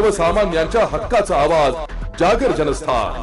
सर्वसामान्यांच्या हक्काचा आवाज जागर जनस्थान.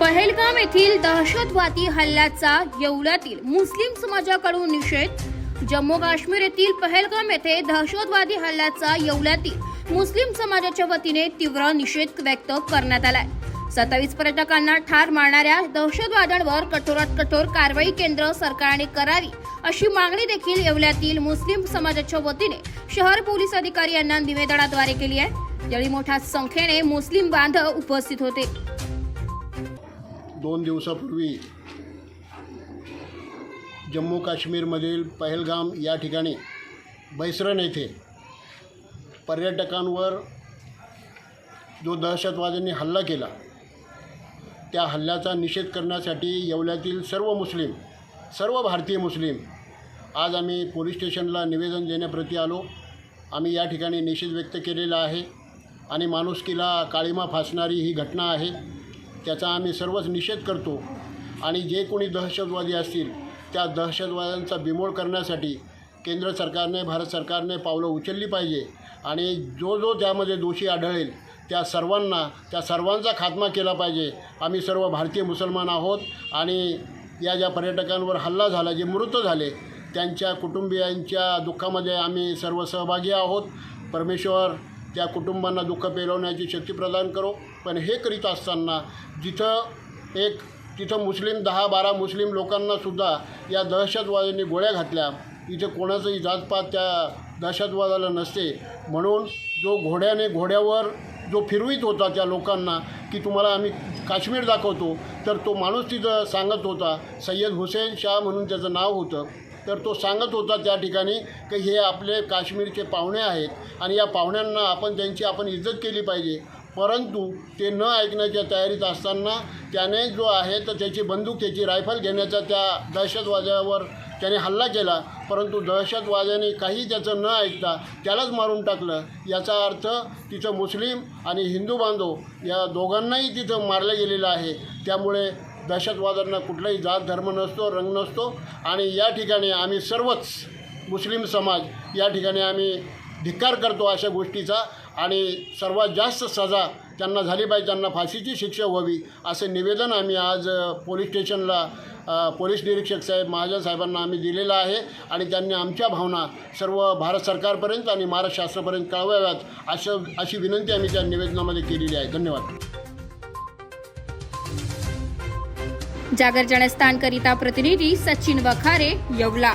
पहलगाम येथील दहशतवादी हल्ल्याचा येवल्यातील मुस्लिम समाजाकडून निषेध. जम्मू काश्मीर येथील पहलगाम येथे दहशतवादी हल्ल्याचा येवल्यातील मुस्लिम समाजाच्या वतीने तीव्र निषेध व्यक्त करण्यात आलाय. सत्तावीस पर्यटकांना ठार मारणाऱ्या दहशतवाद्यांवर कठोरात कठोर कारवाई केंद्र सरकारने करावी अशी मागणी देखील येवल्यातील मुस्लिम समाजाच्या वतीने शहर पोलीस अधिकारी यांना निवेदनाद्वारे केली आहे. यावेळी मोठ्या संख्येने मुस्लिम बांधव उपस्थित होते. दोन दिवसापूर्वी जम्मू काश्मीरमधील पहलगाम या ठिकाणी बैसरण येथे पर्यटकांवर जो दहशतवाद्यांनी हल्ला केला त्या हल्ल्याचा निषेध करण्यासाठी येवल्यातील सर्व मुस्लिम सर्व भारतीय मुस्लिम आज आम्ही पोलीस स्टेशनला निवेदन देण्याप्रती आलो. आम्ही या ठिकाणी निषेध व्यक्त केलेला आहे आणि माणुसकीला काळीमा फासणारी ही घटना आहे. त्याचा आम्ही सर्वच निषेध करतो आणि जे कोणी दहशतवादी असतील त्या दहशतवाद्यांचा बिमोड करण्यासाठी केंद्र सरकारने भारत सरकारने पावलं उचलली पाहिजे आणि जो जो त्यामध्ये दोषी आढळेल त्या सर्वांना त्या सर्वांचा खात्मा केला पाहिजे. आम्ही सर्व भारतीय मुसलमान आहोत आणि या ज्या पर्यटकांवर हल्ला झाला जे मृत झाले त्यांच्या कुटुंबियांच्या दुःखामध्ये आम्ही सर्व सहभागी आहोत. परमेश्वर त्या कुटुंबांना दुःख पेलवण्याची शक्ती प्रदान करो. पण हे करीत असताना जिथं एक तिथं मुस्लिम दहा बारा मुस्लिम लोकांनासुद्धा या दहशतवाद्यांनी गोळ्या घातल्या. इथे कोणाचंही जातपात त्या दहशतवादाला नसते. म्हणून जो घोड्याने घोड्यावर जो फिरवीत होता त्या लोकांना की तुम्हाला आम्ही काश्मीर दाखवतो तर तो माणूस तिथं सांगत होता सय्यद हुसेन शाह म्हणून त्याचं नाव होतं. तर तो सांगत होता त्या ठिकाणी की हे आपले काश्मीरचे पाहुणे आहेत आणि या पाहुण्यांना आपण त्यांची आपण इज्जत केली पाहिजे. परंतु ते न ऐकण्याच्या तयारीत असताना त्याने जो आहे तर त्याची बंदूक त्याची रायफल घेण्याचा त्या दहशतवाद्यावर त्याने हल्ला केला. परंतु दहशतवाद्याने काही त्याचं न ऐकता त्यालाच मारून टाकलं. याचा अर्थ तिथं मुस्लिम आणि हिंदू बांधव या दोघांनाही तिथं मारलं गेलेलं आहे. त्यामुळे दहशतवाद्यांना कुठलाही जात धर्म नसतो रंग नसतो आणि या ठिकाणी आम्ही सर्वच मुस्लिम समाज या ठिकाणी आम्ही धिक्कार करतो अशा गोष्टीचा. आणि सर्वात जास्त सजा त्यांना झाली पाहिजे त्यांना फाशीची शिक्षा व्हावी असे निवेदन आम्ही आज पोलीस स्टेशनला पोलीस निरीक्षक साहेब महाजन साहेबांना आम्ही दिलेलं आहे आणि त्यांनी आमच्या भावना सर्व भारत सरकारपर्यंत आणि महाराष्ट्र शासनापर्यंत कळवाव्यात असं अशी विनंती आम्ही त्या निवेदनामध्ये केलेली आहे. धन्यवाद. जागर जनस्थान प्रतिनिधी सचिन वखारे येवला.